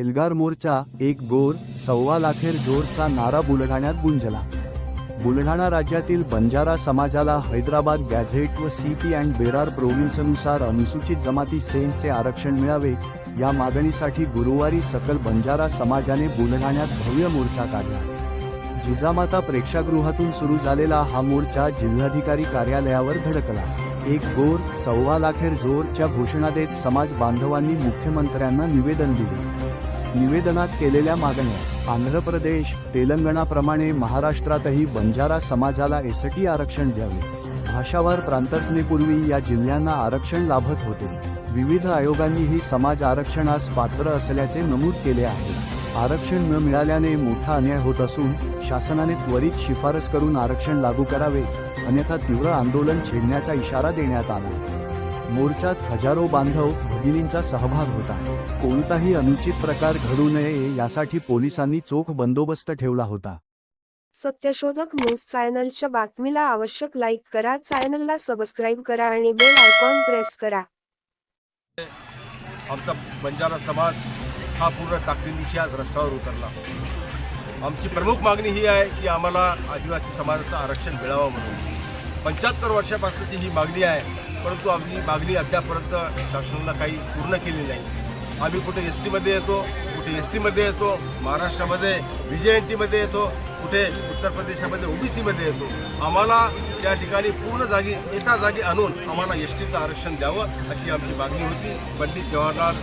एल्गार मोर्चा एक गोर सव्वा लाखेर जोरचा नारा बुलढाण्यात गुंजला. बुलढाणा राज्यातील बंजारा समाजाला हैदराबाद गॅझेट व सीपी अँड बेरार प्रोव्हिन्सनुसार अनुसूचित जमाती सेंटचे आरक्षण मिळावे या मागणीसाठी गुरुवारी सकल बंजारा समाजाने बुलढाण्यात भव्य मोर्चा काढला. जिजामाता प्रेक्षागृहातून सुरू झालेला हा मोर्चा जिल्हाधिकारी कार्यालयावर धडकला. एक गोर सव्वा लाखेर जोरच्या घोषणा देत समाज बांधवांनी मुख्यमंत्र्यांना निवेदन दिले. निवेदनात केलेल्या मागण्या आंध्र प्रदेश तेलंगणाप्रमाणे महाराष्ट्रातही बंजारा समाजाला एसटी आरक्षण द्यावे. भाषावार प्रांतरचनेपूर्वी या जिल्ह्यांना आरक्षण लाभत होते. विविध आयोगांनीही समाज आरक्षणास पात्र असल्याचे नमूद केले आहे. आरक्षण न मिळाल्याने मोठा अन्याय होत असून शासनाने त्वरित शिफारस करून आरक्षण लागू करावे अन्यथा तीव्र आंदोलन छेडण्याचा इशारा देण्यात आला. मोर्चात हजारो बांधव भगिनींचा सहभाग होता. कोणताही अनुचित प्रकार घडू नये यासाठी पोलिसांनी चोख बंदोबस्त ठेवला होता. सत्यशोधक न्यूज चॅनलच्या बातमीला आवश्यक लाईक करा चॅनलला सबस्क्राईब करा आणि बेल आयकॉन प्रेस करा. आमचा बंजारा समाज हा पूर्ण ताकदीनिशी आज रस्त्यावर उतरला. आमची प्रमुख मागणी ही आहे की आम्हाला आदिवासी समाजाचं आरक्षण मिळावं म्हणून. पंच्याहत्तर वर्षापासूनची ही मागणी आहे. परंतु आमची मागणी अद्यापर्यंत शासनाला काही पूर्ण केली नाही. आम्ही कुठे एस टीमध्ये येतो कुठे एस सीमध्ये येतो महाराष्ट्रामध्ये व्ही एन टीमध्ये येतो कुठे उत्तर प्रदेशामध्ये ओबीसीमध्ये येतो. आम्हाला त्या ठिकाणी पूर्ण जागी एका जागी आणून आम्हाला एस टीचं आरक्षण द्यावं अशी आमची मागणी होती. पंडित जवाहरलाल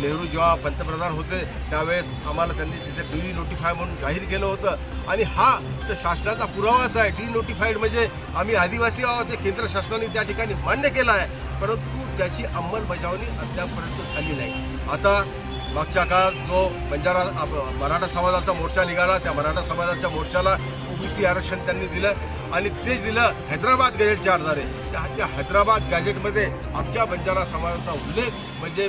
नेहरू जेव्हा पंतप्रधान होते त्यावेळेस आम्हाला त्यांनी तिथे डी नोटिफाय म्हणून जाहीर केलं होतं. आणि हा तर शासनाचा पुरावाच आहे. डी नोटिफाईड म्हणजे आम्ही आदिवासी आहोत हे केंद्र शासनाने त्या ठिकाणी मान्य केलं आहे. परंतु त्याची अंमलबजावणी अद्यापपर्यंत झाली नाही. आता मागच्या काळात जो बंजारा मराठा समाजाचा मोर्चा निघाला त्या मराठा समाजाच्या मोर्चाला ओबीसी आरक्षण त्यांनी दिलं आणि ते दिलं हैदराबाद गॅजेटच्या आधारे. त्या हैदराबाद गॅजेटमध्ये आमच्या बंजारा समाजाचा उल्लेख म्हणजे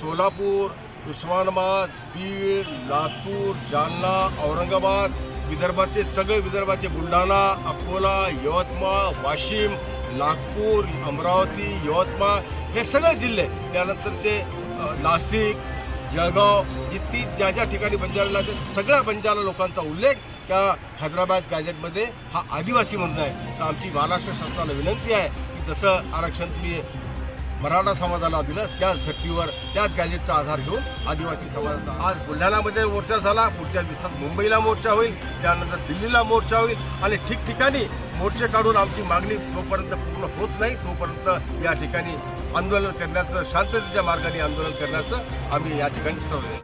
सोलापूर उस्मानाबाद बीड लातूर जालना औरंगाबाद विदर्भाचे सगळे विदर्भाचे बुलढाणा अकोला यवतमाळ वाशिम नागपूर अमरावती यवतमाळ हे सगळे जिल्हे त्यानंतरचे नाशिक जळगाव जितकी ज्या ज्या ठिकाणी बंजाराला सगळ्या बंजारा लोकांचा उल्लेख त्या हैदराबाद गॅजेटमध्ये हा आदिवासी म्हणून आहे. तर आमची महाराष्ट्र शासनाला विनंती आहे की जसं आरक्षण तुम्ही मराठा समाजाला दिलं त्याच धर्तीवर त्याच गॅजेटचा आधार घेऊन आदिवासी समाजाचा आज बुलढाणामध्ये मोर्चा झाला. पुढच्या दिवसात मुंबईला मोर्चा होईल त्यानंतर दिल्लीला मोर्चा होईल आणि ठिकठिकाणी मोर्चे काढून आमची मागणी जोपर्यंत पूर्ण होत नाही तोपर्यंत या ठिकाणी आंदोलन करण्याचं शांततेच्या मार्गाने आंदोलन करण्याचं आम्ही या ठिकाणी ठरवलं